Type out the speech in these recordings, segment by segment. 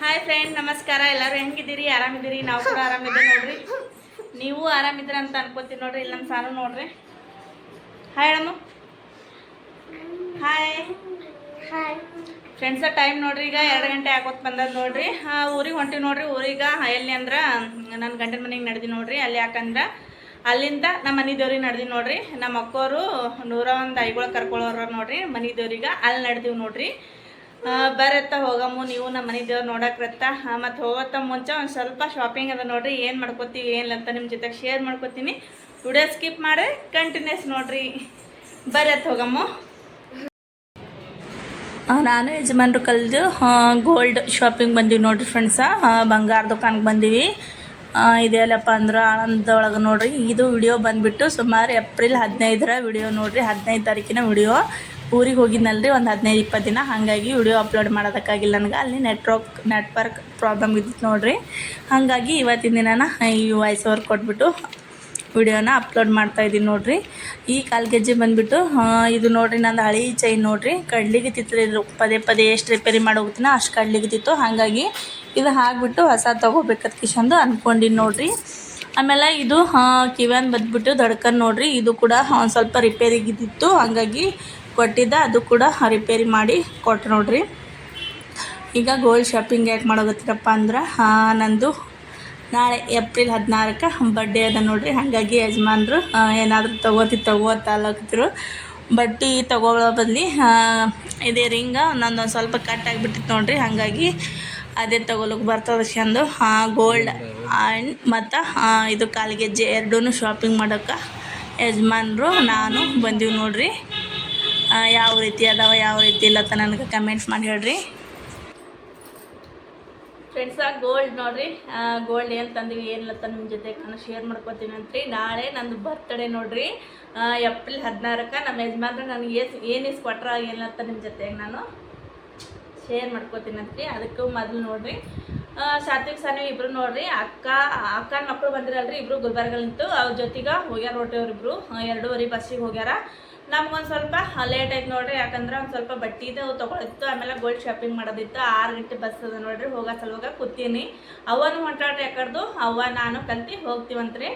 Hi friend ನಮಸ್ಕಾರ. ಎಲ್ಲರೂ ಹೆಂಗಿದ್ದೀರಿ? ಆರಾಮಿದ್ದೀರಿ? ನಾವು ಕೂಡ ಆರಾಮಿದ್ದೀವಿ ನೋಡ್ರಿ. ನೀವು ಆರಾಮಿದ್ದೀರ ಅಂತ ಅನ್ಕೋತೀನಿ ನೋಡ್ರಿ. ಇಲ್ಲಿ ನಮ್ಮ ಸಾನು ನೋಡ್ರಿ. ಹಾಯ್ ಹೇಳಮ್ಮ ಹಾಯ್ ಹಾಯ್ ಫ್ರೆಂಡ್ಸ ಟೈಮ್ ನೋಡ್ರಿ. ಈಗ ಎರಡು ಗಂಟೆ ಆಗೋತ್ ಬಂದದ ನೋಡ್ರಿ. ಊರಿಗೆ ಹೊಂಟಿವಿ ನೋಡ್ರಿ. ಊರಿಗೆ ಎಲ್ಲಿ ಅಂದ್ರೆ ನನ್ನ ಗಂಡನ ಮನೆಗೆ ನಡೆದಿ ನೋಡ್ರಿ. ಅಲ್ಲಿ ಯಾಕಂದ್ರೆ ಅಲ್ಲಿಂದ ನಮ್ಮ ಮನೆ ದೇವ್ರಿಗೆ ನಡೆದಿ ನೋಡ್ರಿ. ನಮ್ಮ ಅಕ್ಕೋರು ನೂರ ಒಂದು ಐಗಳು ಕರ್ಕೊಳ್ಳೋರ ನೋಡ್ರಿ. ಮನೆ ದೇವ್ರಿಗೆ ಅಲ್ಲಿ ನಡೆದಿವಿ ನೋಡ್ರಿ. ಬರತ್ತ ಹೋಗಮ್ಮು, ನೀವು ನಮ್ಮ ಮನೆ ದೇವ್ರು ನೋಡಕ್ರತ್ತ ಮತ್ತು ಹೋಗತ್ತ ಮುಂಚೆ ಒಂದು ಸ್ವಲ್ಪ ಶಾಪಿಂಗ್ ಅದ ನೋಡ್ರಿ, ಏನು ಮಾಡ್ಕೋತೀವಿ ಏನಿಲ್ಲ ಅಂತ ನಿಮ್ಮ ಜೊತೆಗೆ ಶೇರ್ ಮಾಡ್ಕೋತೀನಿ. ವಿಡಿಯೋ ಸ್ಕಿಪ್ ಮಾಡಿ ಕಂಟಿನ್ಯೂಸ್ ನೋಡ್ರಿ. ಬರತ್ತ ಹೋಗಮ್ಮು. ನಾನು ಯಜಮಾನ್ರು ಕಲ್ದು ಗೋಲ್ಡ್ ಶಾಪಿಂಗ್ ಬಂದೀವಿ ನೋಡ್ರಿ ಫ್ರೆಂಡ್ಸ ಬಂಗಾರ ದುಕಾನ್ಗೆ ಬಂದೀವಿ. ಇದೆಲ್ಲಪ್ಪ ಅಂದ್ರೆ ಆನಂದೊಳಗೆ ನೋಡ್ರಿ, ಇದು ವಿಡಿಯೋ ಬಂದುಬಿಟ್ಟು ಸುಮಾರು ಏಪ್ರಿಲ್ ಹದಿನೈದರ ವಿಡಿಯೋ ನೋಡ್ರಿ, ಹದಿನೈದು ತಾರೀಕಿನ ವಿಡಿಯೋ ಊರಿಗೆ ಹೋಗಿದ್ನಲ್ರಿ, ಒಂದು ಹದಿನೈದು ಇಪ್ಪತ್ತು ದಿನ. ಹಾಗಾಗಿ ವಿಡಿಯೋ ಅಪ್ಲೋಡ್ ಮಾಡೋದಕ್ಕಾಗಿಲ್ಲ ನನಗೆ. ಅಲ್ಲಿ ನೆಟ್ವರ್ಕ್ ನೆಟ್ವರ್ಕ್ ಪ್ರಾಬ್ಲಮ್ ಇದ್ದಿತ್ತು ನೋಡಿರಿ. ಹಾಗಾಗಿ ಇವತ್ತಿನ ದಿನ ಈ ವಾಯ್ಸ್ ಓವರ್ ಕೊಟ್ಬಿಟ್ಟು ವಿಡಿಯೋನ ಅಪ್ಲೋಡ್ ಮಾಡ್ತಾ ಇದ್ದೀನಿ ನೋಡಿರಿ. ಈ ಕಾಲು ಜಿ ಬಂದುಬಿಟ್ಟು ಇದು ನೋಡಿರಿ, ನಂದು ಹಳಿ ಚೈನ್ ನೋಡಿರಿ. ಕಡ್ಲಿಗೆ ತಿತ್ತಿದ್ರು ಪದೇ ಪದೇ ಎಷ್ಟು ರಿಪೇರಿ ಮಾಡಿ ಹೋಗ್ತೀನೋ ಅಷ್ಟು ಕಡ್ಲಿಗೆ ತಿತ್ತು. ಹಾಗಾಗಿ ಇದು ಹಾಕ್ಬಿಟ್ಟು ಹೊಸ ತೊಗೋಬೇಕದ ಕಿಶಂದು ಅಂದ್ಕೊಂಡಿನಿ ನೋಡ್ರಿ. ಆಮೇಲೆ ಇದು ಕಿವ್ಯಾನ್ ಬಂದ್ಬಿಟ್ಟು ದಡ್ಕನ್ ನೋಡಿರಿ. ಇದು ಕೂಡ ಒಂದು ಸ್ವಲ್ಪ ರಿಪೇರಿಗಿದ್ದಿತ್ತು ಹಾಗಾಗಿ ಕೊಟ್ಟಿದ್ದ, ಅದು ಕೂಡ ರಿಪೇರಿ ಮಾಡಿ ಕೊಟ್ಟು ನೋಡ್ರಿ. ಈಗ ಗೋಲ್ಡ್ ಶಾಪಿಂಗ್ ಯಾಕೆ ಮಾಡೋಗತ್ತಿರಪ್ಪ ಅಂದ್ರೆ ನಂದು ನಾಳೆ ಏಪ್ರಿಲ್ ಹದಿನಾರಕ್ಕೆ ಬರ್ಡೇ ಅದ ನೋಡ್ರಿ. ಹಾಗಾಗಿ ಯಜಮಾನ್ರು ಏನಾದರೂ ತೊಗೋತಿ ತಗೋ ಅಂತ ಅಲ್ಲಕತ್ತಿರು ಬಟ್ಟೆ ತಗೊಳ್ಳೋ ಬದ್ಲಿ ಇದೇ ರಿಂಗ ನಂದು ಒಂದು ಸ್ವಲ್ಪ ಕಟ್ ಆಗಿಬಿಟ್ಟಿತ್ತು ನೋಡ್ರಿ. ಹಾಗಾಗಿ ಅದೇ ತೊಗೊಳಕ್ಕೆ ಬರ್ತದೆ ಚಂದು. ಗೋಲ್ಡ್ ಆ್ಯಂಡ್ ಮತ್ತು ಇದು ಕಾಲಿಗೆಜ್ಜೆ ಎರಡೂ ಶಾಪಿಂಗ್ ಮಾಡೋಕ್ಕೆ ಯಜಮಾನ್ರು, ನಾನು ಬಂದೀವಿ ನೋಡ್ರಿ. ಯಾವ ರೀತಿ ಅದಾವ, ಯಾವ ರೀತಿ ಇಲ್ಲ ಅಂತ ನನಗೆ ಕಮೆಂಟ್ಸ್ ಮಾಡಿ ಹೇಳ್ರಿ. ಫ್ರೆಂಡ್ಸ ಗೋಲ್ಡ್ ನೋಡ್ರಿ. ಗೋಲ್ಡ್ ಏನು ತಂದಿವಿ, ಏನಿಲ್ಲ ಅಂತ ನಿಮ್ಮ ಜೊತೆ ನಾನು ಶೇರ್ ಮಾಡ್ಕೊತೀನಿ ಅಂತ್ರಿ. ನಾಳೆ ನಂದು ಬರ್ತ್ಡೇ ನೋಡ್ರಿ. ಏಪ್ರಿಲ್ ಹದಿನಾರಕ್ಕೆ ನಮ್ಮ ಯಜಮಾನ್ರು ನನಗೆ ಏಸ್, ಏನು ಏನಿಲ್ಲ ಅಂತ ನಿಮ್ಮ ಜೊತೆಗೆ ನಾನು ಶೇರ್ ಮಾಡ್ಕೋತೀನಿ ಅಂತ್ರಿ. ಅದಕ್ಕೂ ಮೊದಲು ನೋಡ್ರಿ. ಸಾತ್ವಿಕ್ ಸಾನಿ ಇಬ್ರು ನೋಡ್ರಿ. ಅಕ್ಕ, ಅಕ್ಕನ ಮಕ್ಕಳು ಬಂದಿರಲ್ರಿ, ಇಬ್ರು ಗುಲ್ಬರ್ಗಲಿಂತು. ಅವ್ರ ಜೊತೆಗೆ ಹೋಗ್ಯಾರ ಹೊಟ್ಟೆಯವ್ರಿಬ್ರು ಎರಡೂವರೆ ಬಸ್ಸಿಗೆ ಹೋಗ್ಯಾರ. ನಮ್ಗೊಂದು ಸ್ವಲ್ಪ ಲೇಟ್ ಆಯ್ತು ನೋಡ್ರಿ, ಯಾಕಂದ್ರೆ ಒಂದು ಸ್ವಲ್ಪ ಬಟ್ಟಿದು ತೊಗೊಳಿತ್ತು ಆಮೇಲೆ ಗೋಲ್ಡ್ ಶಾಪಿಂಗ್ ಮಾಡೋದಿತ್ತು ಆರು ಗಂಟೆ ಬಸ್ ಅದ ನೋಡ್ರಿ, ಹೋಗೋ ಸಲುವಾಗ ಕೂತೀನಿ. ಅವನು ಹೊಂಟಾಡ್ರಿ ಯಾಕಡ್ದು ಅವ್ವ, ನಾನು ಕಲ್ತಿ ಹೋಗ್ತೀವಂತ್ರಿ.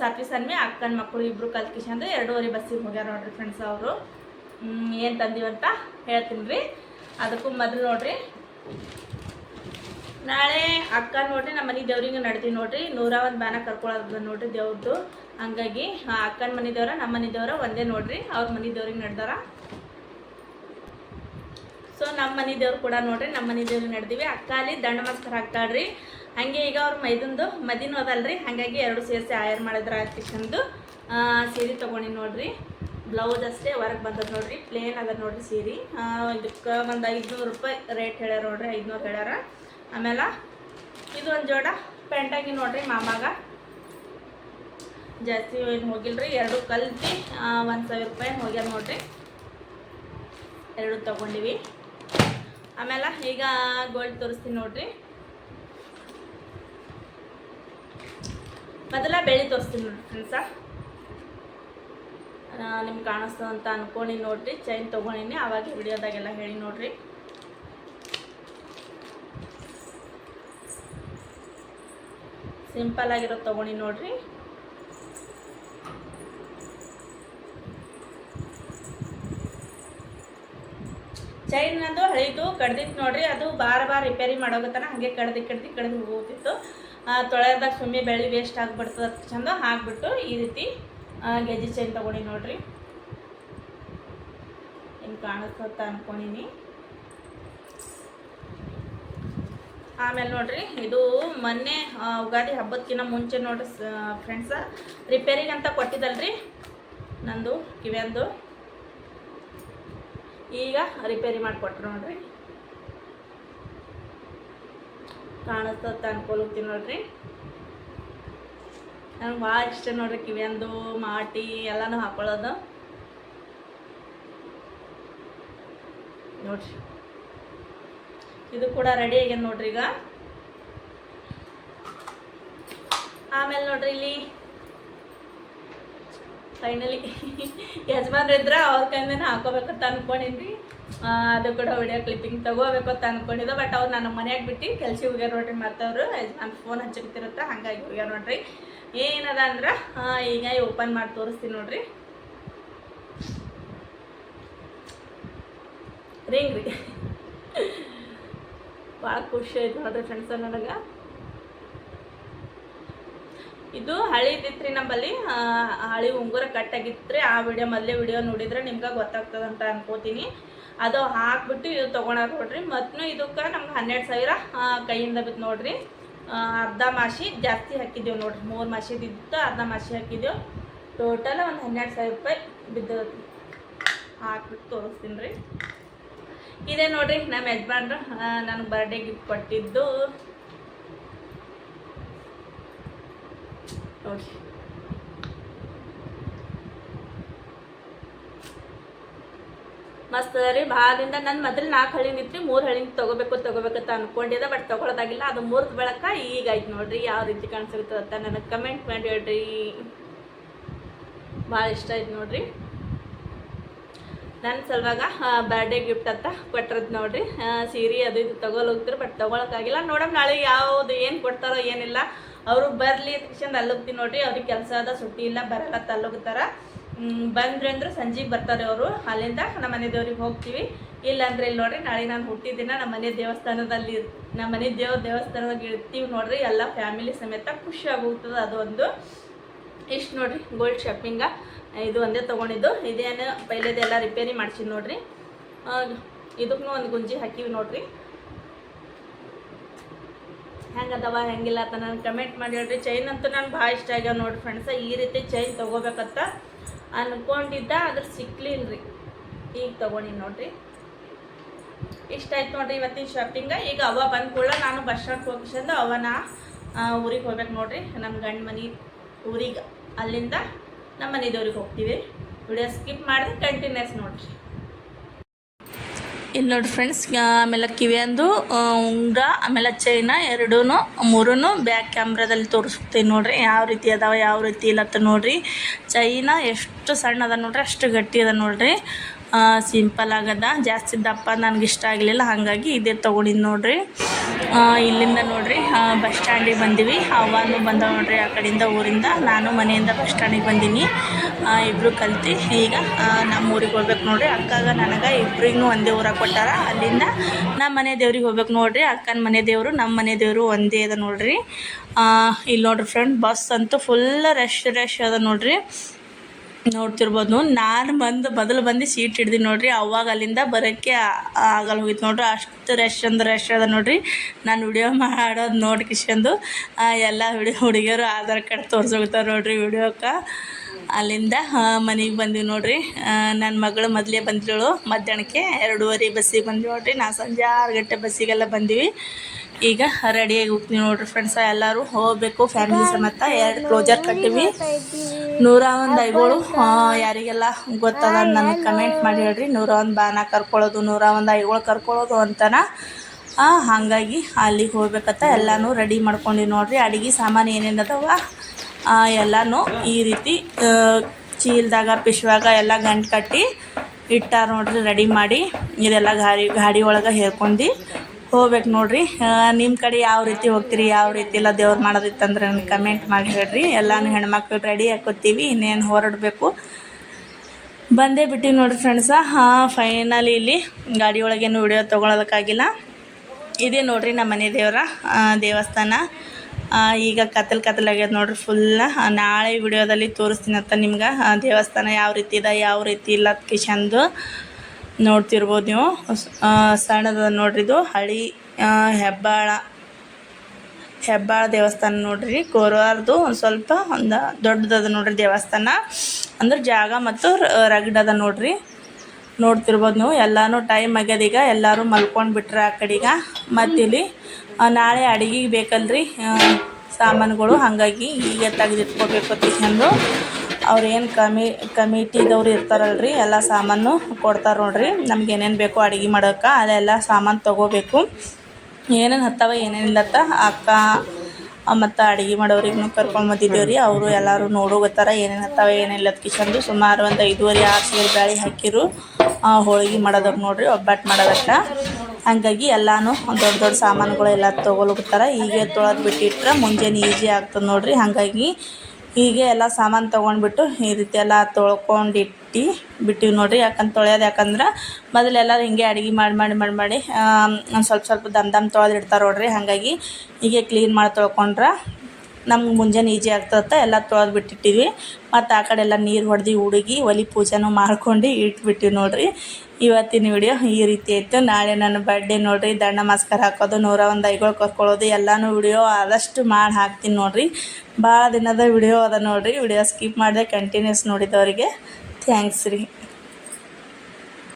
ಸಾತ್ವಿ, ಸನ್ಮಿ, ಅಕ್ಕನ ಮಕ್ಕಳು ಇಬ್ರು ಕಲ್ತ್ಕಿಶಂದು ಎರಡೂವರೆ ಬಸ್ಸಿಗೆ ಹೋಗ್ಯಾರ ನೋಡ್ರಿ ಫ್ರೆಂಡ್ಸ್ ಅವರು. ಏನು ತಂದೀವಂತ ಹೇಳ್ತೀನಿ ರೀ ಅದಕ್ಕೂ ಮೊದಲು ನೋಡ್ರಿ ನಾಳೆ ಅಕ್ಕ ನೋಡ್ರಿ ನಮ್ಮ ಮನೆ ದೇವ್ರಿಗೆ ನಡ್ತೀವಿ ನೋಡ್ರಿ. ನೂರ ಒಂದು ಬ್ಯಾನ ಕರ್ಕೊಳ್ಳೋದು ನೋಡ್ರಿ ದೇವ್ರದ್ದು ಹಂಗಾಗಿ ಅಕ್ಕನ ಮನೆ ದೇವ್ರ ನಮ್ಮ ಮನೆ ದೇವ್ರ ಒಂದೇ ನೋಡ್ರಿ. ಅವ್ರ ಮನೆ ದೇವ್ರಿಗೆ ನಡ್ದಾರ. ಸೊ ನಮ್ಮ ಮನೆ ದೇವ್ರು ಕೂಡ ನೋಡ್ರಿ ನಮ್ಮ ಮನೆ ದೇವ್ರಿಗೆ ನಡ್ದೀವಿ. ಅಕ್ಕ ಅಲ್ಲಿ ದಂಡ ಹಾಕ್ತಾಳ್ರಿ. ಹಂಗೆ ಈಗ ಅವ್ರ ಮೈದಂದು ಮದಿನೂ ಅದಲ್ರಿ. ಹಾಗಾಗಿ ಎರಡು ಸೇರಿಸಿ ಆಯರ್ ಮಾಡಿದ್ರ ಕಿಶನ್ದು ಸೀರೆ ತೊಗೊಂಡಿ ನೋಡ್ರಿ. ಬ್ಲೌಸ್ ಅಷ್ಟೇ ಹೊರಗೆ ಬಂದದ ನೋಡ್ರಿ. ಪ್ಲೇನ್ ಅದ ನೋಡ್ರಿ ಸೀರೆ. ಇದಕ್ಕೆ ಒಂದು ಐದುನೂರು ರೂಪಾಯಿ ರೇಟ್ ಹೇಳ್ಯಾರ ನೋಡ್ರಿ, ಐದುನೂರು ಹೇಳ್ಯಾರ. ಆಮೇಲೆ ಇದು ಒಂದು ಜೋಡ ಪೆಂಟಾಗಿ ನೋಡ್ರಿ ಮಾಮಾಗ. ಜಾಸ್ತಿ ಏನು ಹೋಗಿಲ್ರಿ, ಎರಡು ಕಲ್ತಿ ಒಂದು ಸಾವಿರ ರೂಪಾಯಿ ಹೋಗ್ಯಾರ ನೋಡ್ರಿ. ಎರಡು ತೊಗೊಂಡಿವಿ. ಆಮೇಲೆ ಈಗ ಗೋಲ್ಡ್ ತೋರಿಸ್ತೀನಿ ನೋಡ್ರಿ. ಮೊದಲ ಬೆಳ್ಳಿ ತೋರಿಸ್ತೀನಿ ನೋಡ್ರಿ ಫ್ರೆಂಡ್ಸ ನಿಮ್ಗೆ ಕಾಣಿಸ್ತದಂತ ಅಂತ ಅನ್ಕೊಂಡು ನೋಡ್ರಿ ಚೈನ್ ತೊಗೊಂಡಿನಿ ಆವಾಗ ವಿಡಿಯೋದಾಗೆಲ್ಲ ಹೇಳಿ ನೋಡ್ರಿ. ಸಿಂಪಲ್ ಆಗಿರೋದು ತೊಗೊಂಡಿ ನೋಡ್ರಿ. ಚೈನ್ ನಂದು ಹಳಿತು ಕಡ್ದಿತ್ತು ನೋಡ್ರಿ, ಅದು ಬಾರ್ ಬಾರ್ ರಿಪೇರಿ ಮಾಡೋಗತ್ತಾನ ಹಾಗೆ ಕಡ್ದು ಕಡ್ದು ಕಡ್ದು ಹೋಗ್ತಿತ್ತು. ತೊಳೆದಾಗ ಸುಮ್ಮನೆ ಬೆಳ್ಳಿ ವೇಸ್ಟ್ ಆಗಿಬಿಡ್ತದೆ ಚಂದ ಹಾಕ್ಬಿಟ್ಟು ಈ ರೀತಿ ಗೆಜ್ಜೆ ಚೈನ್ ತೊಗೊಂಡಿ ನೋಡ್ರಿ. ಹಿಂಗೆ ಕಾಣಿಸ್ತ ಅನ್ಕೊಂಡಿನಿ. ಆಮೇಲೆ ನೋಡ್ರಿ, ಇದು ಮೊನ್ನೆ ಉಗಾದಿ ಹಬ್ಬದಕ್ಕಿಂತ ಮುಂಚೆ ನೋಡ್ರಿ ಫ್ರೆಂಡ್ಸ ರಿಪೇರಿಗೆ ಅಂತ ಕೊಟ್ಟಿದ್ದಲ್ರಿ, ನಂದು, ಕಿವಿಯಂದು. ಈಗ ರಿಪೇರಿ ಮಾಡಿಕೊಟ್ರು ನೋಡ್ರಿ. ಕಾಣಿಸ್ತತ್ತ ಅನ್ಕೊಳ್ತೀನಿ ನೋಡ್ರಿ. ನನಗೆ ಭಾಳ ಇಷ್ಟ ನೋಡ್ರಿ ಕಿವಿಯಂದು, ಮಾಟಿ, ಎಲ್ಲನೂ ಹಾಕೊಳ್ಳೋದು. ನೋಡ್ರಿ. ಇದು ಕೂಡ ರೆಡಿ ಆಗ್ಯದ ನೋಡ್ರಿ ಈಗ. ಆಮೇಲೆ ನೋಡ್ರಿ ಇಲ್ಲಿ. ಫೈನಲಿ ಯಜಮಾನ್ರು ಇದ್ರೆ ಅವ್ರ ಕೈಯಿಂದ ಹಾಕೋಬೇಕಂತ ಅನ್ಕೊಂಡಿದ್ವಿ. ಅದು ಕೂಡ ವಿಡಿಯೋ ಕ್ಲಿಪ್ಪಿಂಗ್ ತಗೋಬೇಕು ಅಂತ ಅನ್ಕೊಂಡಿದ್ದೆ. ಬಟ್ ಅವ್ರು ನನ್ನ ಮನೆಯಾಗ ಬಿಟ್ಟು ಕೆಲ್ಸ ಹೋಗ್ಯಾರ ನೋಡ್ರಿ ಮತ್ತವ್ರು ಯಜಮಾನ್ ಫೋನ್ ಹಚ್ಚಕ್ತಿರುತ್ತೆ ಹಂಗಾಗಿ ಹೋಗ್ಯಾರ ನೋಡ್ರಿ. ಏನದ ಅಂದ್ರೆ ಈಗ ಓಪನ್ ಮಾಡಿ ತೋರಿಸ್ತೀನಿ ನೋಡ್ರಿ. ರಿಂಗ್ ರೀ. ಭಾಳ ಖುಷಿ ಆಯ್ತು ನೋಡ್ರಿ ಫ್ರೆಂಡ್ಸ ನನಗೆ ಇದು ಹಳಿದಿತ್ರಿ ನಂಬಲ್ಲಿ ಹಳಿ ಉಂಗುರ ಕಟ್ಟಾಗಿತ್ತು ಆ ವಿಡಿಯೋ ಮೊದಲೇ ವಿಡಿಯೋ ನೋಡಿದ್ರೆ ನಿಮ್ಗೆ ಗೊತ್ತಾಗ್ತದೆ ಅಂತ ಅನ್ಕೋತೀನಿ. ಅದು ಹಾಕ್ಬಿಟ್ಟು ಇದು ತೊಗೊಳಕ್ ನೋಡ್ರಿ. ಮತ್ತು ಇದಕ್ಕೆ ನಮ್ಗೆ ಹನ್ನೆರಡು ಸಾವಿರ ಕೈಯಿಂದ ಬಿತ್ತು ನೋಡ್ರಿ. ಅರ್ಧ ಮಾಸಿ ಜಾಸ್ತಿ ಹಾಕಿದ್ದೇವೆ ನೋಡ್ರಿ. ಮೂರು ಮಾಸಿದಿತ್ತು ಅರ್ಧ ಮಾಸಿ ಹಾಕಿದ್ದೇವೆ. ಟೋಟಲ್ ಒಂದು ಹನ್ನೆರಡು ಸಾವಿರ ರೂಪಾಯಿ ಬಿದ್ದದ ಹಾಕ್ಬಿಟ್ಟು ತೋರಿಸ್ತೀನಿ ರೀ. ಇದೇ ನೋಡ್ರಿ, ನಮ್ಮ ಯಜಮಾನ್ರು. ನನಗೆ ಬರ್ಡೇ ಗಿಫ್ಟ್ ಕೊಟ್ಟಿದ್ದು. ಓಕೆ ಮಸ್ತ್ ರೀ ಭಾಳದಿಂದ ನನ್ನ ಮೊದಲು ನಾಲ್ಕು ಹಳ್ಳಿ ನಿಂತ್ರಿ, ಮೂರು ಹಳ್ಳಿ ತಗೋಬೇಕು, ತಗೋಬೇಕಂತ ಅನ್ಕೊಂಡಿದ್ದೆ ಬಟ್ ತಗೊಳೋದಾಗಿಲ್ಲ, ಅದು ಮೂರ್ದು ಬೆಳಕ ಈಗ ಆಯ್ತು ನೋಡ್ರಿ, ಯಾವ ರೀತಿ ಕಾಣಿಸಿರ್ತದೆ ಅಂತ ನನಗೆ ಕಮೆಂಟ್ ಮಾಡಿ ಹೇಳ್ರಿ. ಭಾಳ ಇಷ್ಟ ಆಯ್ತು ನೋಡ್ರಿ. ನನ್ನ ಸಲುವಾಗ ಬರ್ಡೇ ಗಿಫ್ಟ್ ಅಂತ ಕೊಟ್ಟಿರೋದು ನೋಡ್ರಿ. ಸೀರೆ ಅದು ಇದು ತಗೊಳ್ ಹೋಗ್ತೀರಿ ಬಟ್ ತಗೊಳಕ್ಕಾಗಿಲ್ಲ. ನೋಡಮ್ ನಾಳೆ ಯಾವುದು ಏನು ಕೊಡ್ತಾರೋ ಏನಿಲ್ಲ. ಅವರು ಬರಲಿ, ತಕ್ಷಣ ಅಲ್ಲೋಗ್ತೀನಿ ನೋಡ್ರಿ. ಅವ್ರಿಗೆ ಕೆಲಸ ಅದ ಸುಟ್ಟಿ ಇಲ್ಲ, ಬರಲ್ಲ ತಲ್ಲೋಗ್ತಾರ ಬಂದ್ರೆ ಅಂದ್ರೆ ಸಂಜೆಗೆ ಬರ್ತಾರೆ ಅವರು. ಅಲ್ಲಿಂದ ನಮ್ಮ ಮನೆ ದೇವ್ರಿಗೆ ಹೋಗ್ತೀವಿ. ಇಲ್ಲ ಅಂದ್ರೆ ಇಲ್ಲಿ ನೋಡ್ರಿ, ನಾಳೆ ನಾನು ಹುಟ್ಟಿದಿನ ನಮ್ಮ ಮನೆ ದೇವಸ್ಥಾನದಲ್ಲಿ, ನಮ್ಮ ಮನೆ ದೇವ್ರ ದೇವಸ್ಥಾನದಾಗ ಇರ್ತೀವಿ ನೋಡ್ರಿ. ಎಲ್ಲ ಫ್ಯಾಮಿಲಿ ಸಮೇತ ಖುಷಿ ಆಗೋಗ್ತದೆ ಅದೊಂದು. ಇಷ್ಟು ನೋಡ್ರಿ ಗೋಲ್ಡ್ ಶಾಪಿಂಗ ಇದು ಒಂದೇ ತೊಗೊಂಡಿದ್ದು. ಇದೇನು ಪೈಲೆದೆಲ್ಲ ರಿಪೇರಿ ಮಾಡ್ಸಿದ್ ನೋಡ್ರಿ. ಇದಕ್ಕೂ ಒಂದು ಗುಂಜಿ ಹಾಕಿವಿ ನೋಡ್ರಿ. ಹೆಂಗದವ, ಹೆಂಗಿಲ್ಲ ಅಂತ ನಾನು ಕಮೆಂಟ್ ಮಾಡಿ ಹೇಳ್ರಿ. ಚೈನ್ ಅಂತೂ ನಾನು ಭಾಳ ಇಷ್ಟ ಆಗ್ಯಾವ ನೋಡ್ರಿ ಫ್ರೆಂಡ್ಸ ಈ ರೀತಿ ಚೈನ್ ತೊಗೋಬೇಕಂತ ಅನ್ಕೊಂಡಿದ್ದ ಅದ್ರ ಸಿಕ್ಕಲಿಲ್ಲ ರೀ ಈಗ ತೊಗೊಂಡಿ ನೋಡ್ರಿ. ಇಷ್ಟ ಆಯ್ತು ನೋಡ್ರಿ ಇವತ್ತಿನ ಶಾಪಿಂಗ ಈಗ ಅವ ಬಂದ ಕೂಡ ನಾನು ಬಸ್ ಸ್ಟಾಂಡ್ ಹೋಗಿಸಂದು ಅವನ ಊರಿಗೆ ಹೋಗ್ಬೇಕು ನೋಡ್ರಿ. ನಮ್ಮ ಗಂಡ ಮನೆ ಊರಿಗೆ ಅಲ್ಲಿಂದ ನಮ್ಮ ಮನೆಯವ್ರಿಗೆ ಹೋಗ್ತೀವಿ. ವಿಡಿಯೋ ಸ್ಕಿಪ್ ಮಾಡಿದ್ರೆ ಕಂಟಿನ್ಯೂಸ್ ನೋಡ್ರಿ. ಇಲ್ಲಿ ನೋಡಿ ಫ್ರೆಂಡ್ಸ್ ಆಮೇಲೆ ಕಿವಿಯಂದು ಉಂಗಾ ಆಮೇಲೆ ಚೈನ ಎರಡೂ ಮೂರೂ ಬ್ಯಾಕ್ ಕ್ಯಾಮ್ರಾದಲ್ಲಿ ತೋರಿಸ್ತೀನಿ ನೋಡ್ರಿ. ಯಾವ ರೀತಿ ಅದಾವ, ಯಾವ ರೀತಿ ಇಲ್ಲ ಅಂತ ನೋಡ್ರಿ. ಚೈನ ಎಷ್ಟು ಸಣ್ಣ ಅದ ನೋಡ್ರಿ, ಅಷ್ಟು ಗಟ್ಟಿ ಅದ ನೋಡ್ರಿ. ಸಿಂಪಲ್ ಆಗದ. ಜಾಸ್ತಿ ದಪ್ಪ ನನಗೆ ಇಷ್ಟ ಆಗಲಿಲ್ಲ. ಹಾಗಾಗಿ ಇದೇ ತೊಗೊಂಡಿದ್ದು ನೋಡ್ರಿ. ಇಲ್ಲಿಂದ ನೋಡ್ರಿ ಬಸ್ ಸ್ಟ್ಯಾಂಡಿಗೆ ಬಂದೀವಿ. ಅವನು ಬಂದ ನೋಡ್ರಿ ಆ ಕಡೆಯಿಂದ ಊರಿಂದ. ನಾನು ಮನೆಯಿಂದ ಬಸ್ ಸ್ಟ್ಯಾಂಡಿಗೆ ಬಂದೀನಿ. ಇಬ್ಬರು ಕಲ್ತು. ಈಗ ನಮ್ಮ ಊರಿಗೆ ಹೋಗ್ಬೇಕು ನೋಡ್ರಿ. ಅಕ್ಕಾಗ ನನಗೆ ಇಬ್ರಿಗೂ ಒಂದೇ ಊರಾಗ ಕೊಟ್ಟಾರ. ಅಲ್ಲಿಂದ ನಮ್ಮ ಮನೆ ದೇವ್ರಿಗೆ ಹೋಗ್ಬೇಕು ನೋಡ್ರಿ. ಅಕ್ಕನ ಮನೆ ದೇವರು ನಮ್ಮ ಮನೆ ದೇವರು ಒಂದೇ ಅದ ನೋಡ್ರಿ. ಇಲ್ಲಿ ನೋಡ್ರಿ ಫ್ರೆಂಡ್ ಬಸ್ ಅಂತೂ ಫುಲ್ ರಶ್ ರಶ್ ಅದ ನೋಡ್ರಿ. ನೋಡ್ತಿರ್ಬೋದು. ನಾನು ಬಂದು ಮೊದಲು ಬಂದು ಸೀಟ್ ಹಿಡ್ದು ನೋಡಿರಿ. ಅವಾಗ ಅಲ್ಲಿಂದ ಬರೋಕ್ಕೆ ಆಗಲ್ಲ ಹೋಗಿತ್ತು ನೋಡ್ರಿ. ಅಷ್ಟು ರಶ್ ಅಂದ್ರೆ ರಶ್ ಅದ ನೋಡ್ರಿ. ನಾನು ವಿಡಿಯೋ ಮಾಡೋದು ನೋಡಿ ಕಿಶಂದು. ಎಲ್ಲ ಹುಡುಗ ಹುಡುಗಿಯರು ಆಧಾರ್ ಕಾರ್ಡ್ ತೋರಿಸೋಗ್ತಾರೆ ನೋಡ್ರಿ ವಿಡಿಯೋಕ್ಕೆ ಅಲ್ಲಿಂದ ಮನೆಗೆ ಬಂದೀವಿ ನೋಡ್ರಿ. ನನ್ನ ಮಗಳು ಮೊದಲೇ ಬಂದಿಳು. ಮಧ್ಯಾಹ್ನಕ್ಕೆ ಎರಡೂವರೆ ಬಸ್ಸಿಗೆ ಬಂದ್ವಿ ನೋಡ್ರಿ. ನಾ ಸಂಜೆ ಆರು ಗಂಟೆ ಬಸ್ಸಿಗೆಲ್ಲ ಬಂದೀವಿ. ಈಗ ರೆಡಿಯಾಗಿ ಹೋಗ್ತೀವಿ ನೋಡ್ರಿ ಫ್ರೆಂಡ್ಸ ಎಲ್ಲರೂ ಹೋಗಬೇಕು ಫ್ಯಾಮಿಲಿ ಸಮೇತ ಎರಡು ಕ್ಲೋಜರ್ ಕಟ್ಟಿವಿ. ನೂರ ಒಂದು ಐಗಳು ಯಾರಿಗೆಲ್ಲ ಗೊತ್ತದ ನನಗೆ ಕಮೆಂಟ್ ಮಾಡಿ ಹೇಳ್ರಿ. ನೂರ ಒಂದು ಬಾನ ಕರ್ಕೊಳ್ಳೋದು, ನೂರ ಒಂದು ಐಗಳು ಕರ್ಕೊಳ್ಳೋದು ಅಂತನ. ಹಾಗಾಗಿ ಅಲ್ಲಿಗೆ ಹೋಗ್ಬೇಕತ್ತ ಎಲ್ಲನೂ ರೆಡಿ ಮಾಡ್ಕೊಂಡಿವಿ ನೋಡ್ರಿ. ಅಡಿಗೆ ಸಾಮಾನು ಏನೇನು ಅದಾವ? ಎಲ್ಲನೂ ಈ ರೀತಿ ಚೀಲದಾಗ, ಪಿಶ್ವಾಗ ಎಲ್ಲ ಗಂಟು ಕಟ್ಟಿ ಇಟ್ಟಾರ ನೋಡ್ರಿ ರೆಡಿ ಮಾಡಿ. ಇದೆಲ್ಲ ಗಾಡಿ ಗಾಡಿ ಒಳಗೆ ಹೇರ್ಕೊಂಡು. ಹೋಗ್ಬೇಕು ನೋಡ್ರಿ. ನಿಮ್ಮ ಕಡೆ ಯಾವ ರೀತಿ ಹೋಗ್ತೀರಿ, ಯಾವ ರೀತಿ ಎಲ್ಲ ದೇವ್ರು ಮಾಡೋದಿತ್ತಂದ್ರೆ ನನಗೆ ಕಮೆಂಟ್ ಮಾಡಿ ಹೇಳ್ರಿ. ಎಲ್ಲಾನು ಹೆಣ್ಮಕ್ಳು ರೆಡಿ ಹಾಕೋತೀವಿ, ಇನ್ನೇನು ಹೊರಡಬೇಕು. ಬಂದೇ ಬಿಟ್ಟಿವಿ ನೋಡ್ರಿ ಫ್ರೆಂಡ್ಸ ಹಾಂ ಫೈನಲಿ ಇಲ್ಲಿ ಗಾಡಿ ಒಳಗೇನು ವಿಡಿಯೋ ತೊಗೊಳೋದಕ್ಕಾಗಿಲ್ಲ. ಇದೇ ನೋಡ್ರಿ ನಮ್ಮ ಮನೆ ದೇವರ ದೇವಸ್ಥಾನ. ಈಗ ಕತ್ತಲು ಕತ್ತಲಾಗ್ಯದ ನೋಡ್ರಿ ಫುಲ್ ನಾಳೆ ವಿಡಿಯೋದಲ್ಲಿ ತೋರಿಸ್ತೀನಿ ಅಂತ ನಿಮ್ಗೆ. ದೇವಸ್ಥಾನ ಯಾವ ರೀತಿ ಇದೆ, ಯಾವ ರೀತಿ ಇಲ್ಲ ಕಿಶಂದು ನೋಡ್ತಿರ್ಬೋದು ನೀವು. ಸಣ್ಣದ ನೋಡ್ರಿ ಇದು. ಹಳಿ ಹೆಬ್ಬಾಳ ಹೆಬ್ಬಾಳ ದೇವಸ್ಥಾನ ನೋಡ್ರಿ. ಕೋರವಾರದು ಒಂದು ಸ್ವಲ್ಪ ಒಂದು ದೊಡ್ಡದದ ನೋಡ್ರಿ ದೇವಸ್ಥಾನ. ಅಂದ್ರೆ ಜಾಗ ಮತ್ತು ರಗಡದ ನೋಡ್ರಿ. ನೋಡ್ತಿರ್ಬೋದು ನೀವು. ಎಲ್ಲಾನು ಟೈಮ್ ಆಗ್ಯದ ಈಗ. ಎಲ್ಲರೂ ಮಲ್ಕೊಂಡು ಬಿಟ್ರೆ ಆ ಕಡೆಗ. ಮತ್ತಿಲ್ಲಿ ನಾಳೆ ಅಡಿಗೆ ಬೇಕಲ್ರಿ ಸಾಮಾನುಗಳು. ಹಾಗಾಗಿ ಈಗ ತೆಗೆದಿಟ್ಕೋಬೇಕು ತಿಳ್ಕೊಂಡು ಅವ್ರು ಏನು ಕಮಿ, ಕಮಿಟಿದವ್ರು ಇರ್ತಾರಲ್ರಿ, ಎಲ್ಲ ಸಾಮಾನು ಕೊಡ್ತಾರೆ ನೋಡ್ರಿ. ನಮ್ಗೆ ಏನೇನು ಬೇಕೋ ಅಡುಗೆ ಮಾಡೋಕ್ಕೆ, ಅಲ್ಲೆಲ್ಲ ಸಾಮಾನು ತೊಗೋಬೇಕು. ಏನೇನು ಹತ್ತವ ಏನೇನಿಲ್ಲತ್ತ ಅಕ್ಕ, ಮತ್ತು ಅಡುಗೆ ಮಾಡೋರಿಗೂ ಕರ್ಕೊಂಬಂದಿದ್ದೇವೆ ರೀ ಅವರು ಎಲ್ಲರೂ ನೋಡೋಗತ್ತಾರ, ಏನೇನು ಹತ್ತಾವ ಏನಿಲ್ಲ ಕಿಶನ್ದು ಸುಮಾರು ಒಂದು ಐದುವರೆ, ಆರು ಸೇರು ಬ್ಯಾಳಿ ಹಾಕಿರು. ಹೋಳಿಗೆ ಮಾಡೋದಕ್ಕೆ ನೋಡ್ರಿ ಒಬ್ಬಟ್ಟು ಮಾಡೋದಕ್ಕೆ. ಹಂಗಾಗಿ ಎಲ್ಲಾನು ದೊಡ್ಡ ದೊಡ್ಡ ಸಾಮಾನುಗಳೆಲ್ಲ ಎಲ್ಲ ಈಗ ತೊಳೆದು ಬಿಟ್ಟಿಟ್ರೆ ಮುಂಜಾನೆ ಈಜಿ ಆಗ್ತದೆ ನೋಡ್ರಿ. ಹಾಗಾಗಿ ಹೀಗೆ ಎಲ್ಲ ಸಾಮಾನು ತೊಗೊಂಡ್ಬಿಟ್ಟು ಈ ರೀತಿ ಎಲ್ಲ ತೊಳ್ಕೊಂಡಿಟ್ಟು ಬಿಟ್ಟಿವಿ ನೋಡ್ರಿ. ಯಾಕಂತ ತೊಳೆಯೋದು ಯಾಕಂದ್ರೆ ಮೊದಲು ಎಲ್ಲರೂ ಹಿಂಗೆ ಅಡುಗೆ ಮಾಡಿ ಮಾಡಿ ಮಾಡಿ ಮಾಡಿ ಒಂದು ಸ್ವಲ್ಪ ಸ್ವಲ್ಪ ದಮ್ ದಮ್ ತೊಳೆದಿಡ್ತಾರೆ ನೋಡ್ರಿ. ಹಾಗಾಗಿ ಹೀಗೆ ಕ್ಲೀನ್ ಮಾಡಿ ತೊಳ್ಕೊಂಡ್ರೆ ನಮ್ಗೆ ಮುಂಜಾನೆ ಈಜಿ ಆಗ್ತದೆ ಎಲ್ಲ ತೊಳೆದು ಬಿಟ್ಟಿಟ್ಟಿವಿ. ಮತ್ತು ಆ ಕಡೆ ಎಲ್ಲ ನೀರು ಹೊಡೆದು ಹುಡುಗಿ ಒಲಿ ಪೂಜೆನೂ ಮಾಡ್ಕೊಂಡು ಇಟ್ಬಿಟ್ಟಿವಿ ನೋಡ್ರಿ. ಇವತ್ತಿನ ವಿಡಿಯೋ ಈ ರೀತಿ ಇತ್ತು ನಾಳೆ ನನ್ನ ಬರ್ಡೆ ನೋಡ್ರಿ. ದಂಡ ನಮಸ್ಕಾರ ಹಾಕೋದು, ನೂರ ಒಂದು ಐಗಳು ಕರ್ಕೊಳ್ಳೋದು ಎಲ್ಲನೂ ವಿಡಿಯೋ ಆದಷ್ಟು ಮಾಡಿ ಹಾಕ್ತೀನಿ ನೋಡ್ರಿ. ಭಾಳ ದಿನದ ವಿಡಿಯೋ ಅದ ನೋಡ್ರಿ. ವಿಡಿಯೋ ಸ್ಕಿಪ್ ಮಾಡಿದೆ ಕಂಟಿನ್ಯೂಸ್ ನೋಡಿದವರಿಗೆ ಥ್ಯಾಂಕ್ಸ್ ರೀ.